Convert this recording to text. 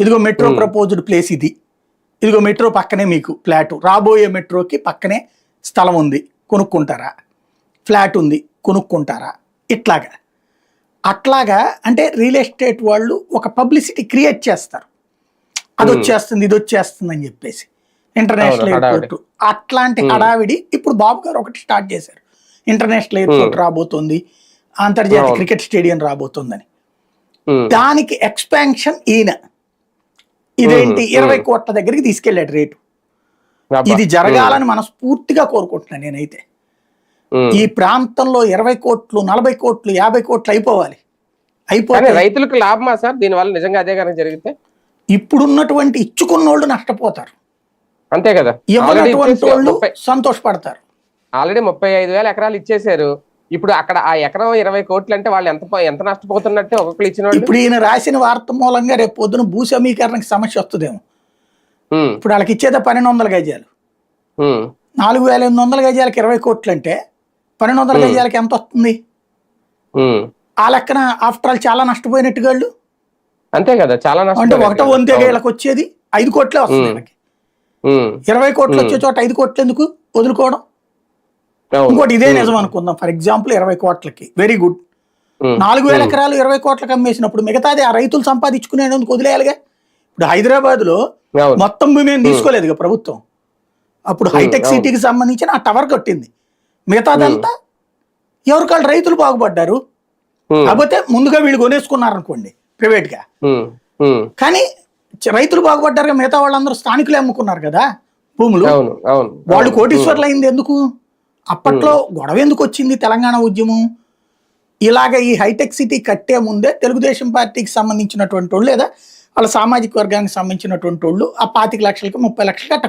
ఇదిగో metro Hmm. Proposed place ఇది. ఇదిగో మెట్రో పక్కనే మీకు ఫ్లాట్ రాబోయే మెట్రోకి పక్కనే స్థలం ఉంది. కొనుక్కుంటారా? ఫ్లాట్ ఉంది. కొనుక్కుంటారా? ఇట్లాగా. అట్లాగా అంటే రియల్ ఎస్టేట్ వాళ్ళు ఒక పబ్లిసిటీ క్రియేట్ చేస్తారు. అది Hmm. వచ్చేస్తుంది ఇది వచ్చేస్తుంది అని చెప్పేసి ఇంటర్నేషనల్. ఎయిర్పోర్ట్ అట్లాంటి Hmm. హడావిడి ఇప్పుడు బాబు గారు ఒకటి స్టార్ట్ చేశారు. International airport Hmm. రాబోతుంది. అంతర్జాతీయ. క్రికెట్ స్టేడియం రాబోతుందని. ఉమ్, దానికి ఎక్స్పాన్షన్ ఈయన. ఇదేంటి. ఇరవై. కోట్ల దగ్గరికి తీసుకెళ్ళాడు రేటు. ఇది జరగాలని మనస్ఫూర్తిగా కోరుకుంటున్నాను నేనైతే. ఈ ప్రాంతంలో ఇరవై కోట్లు నలభై కోట్లు యాభై కోట్లు అయిపోవాలి. అయిపోతే రైతులకు లాభమా సార్? దీని వల్ల నిజంగా అదే కనుక జరిగితే? ఇప్పుడున్నటువంటి ఇచ్చుకున్నోళ్ళు నష్టపోతారు. అంతే కదా. వాళ్ళు సంతోషపడతారు. ఆల్రెడీ ముప్పై ఐదు వేల ఎకరాలు ఇచ్చేశారు. ఇప్పుడు అక్కడ ఆ ఎకరం ఇరవై కోట్లు అంటే వాళ్ళు ఎంత ఎంత నష్టపోతున్నట్టే ఒక్కొక్కరు ఇచ్చిన ఇప్పుడు ఈయన రాసిన వార్త మూలంగా రేపు పొద్దున భూ సమీకరణకి సమస్య వస్తుందేమో. ఇప్పుడు వాళ్ళకి ఇచ్చేదే పన్నెండు వందల గజాలు. నాలుగు వేల ఎనిమిది వందల గజాలకి ఇరవై కోట్లు అంటే పన్నెండు వందల. గజాలకి ఎంత వస్తుంది. ఆ లెక్కన ఆఫ్టర్ ఆల్ చాలా నష్టపోయినట్టు వాళ్ళు అంతే కదా చాలా అంటే ఒకటో. వంతే వీళ్ళకి వచ్చేది ఐదు కోట్లే వస్తుంది ఇరవై కోట్లు. వచ్చే చోట ఐదు కోట్లు ఎందుకు వదులుకోవడం. ఇంకోటి ఇదే నిజం అనుకుందాం. ఫర్ ఎగ్జాంపుల్ ఇరవై కోట్లకి. వెరీ గుడ్ నాలుగు వేల ఎకరాలు ఇరవై కోట్లకు అమ్మేసినప్పుడు మిగతాది ఆ రైతులు సంపాదించుకునేందుకు వదిలేయాలిగా? ఇప్పుడు హైదరాబాద్లో మొత్తం భూమి ఏం తీసుకోలేదుగా ప్రభుత్వం. అప్పుడు హైటెక్. సిటీకి సంబంధించిన ఆ టవర్ కట్టింది. మిగతాదంతా ఎవరికాళ్ళు రైతులు బాగుపడ్డారు? కాకపోతే ముందుగా వీళ్ళు కొనేసుకున్నారు అనుకోండి ప్రైవేట్గా కానీ రైతులు బాగుపడ్డారు మిగతా వాళ్ళందరూ స్థానికులే అమ్ముకున్నారు కదా భూములు. వాళ్ళు కోటీశ్వర్లు అయింది ఎందుకు? అప్పట్లో గొడవ ఎందుకు వచ్చింది తెలంగాణ ఉద్యమం? ఇలాగ ఈ హైటెక్ సిటీ కట్టే ముందే తెలుగుదేశం పార్టీకి సంబంధించినటువంటి వాళ్ళు లేదా వాళ్ళ సామాజిక వర్గానికి సంబంధించినటువంటి వాళ్ళు ఆ పాతిక లక్షలకి ముప్పై లక్షలకి అట్ట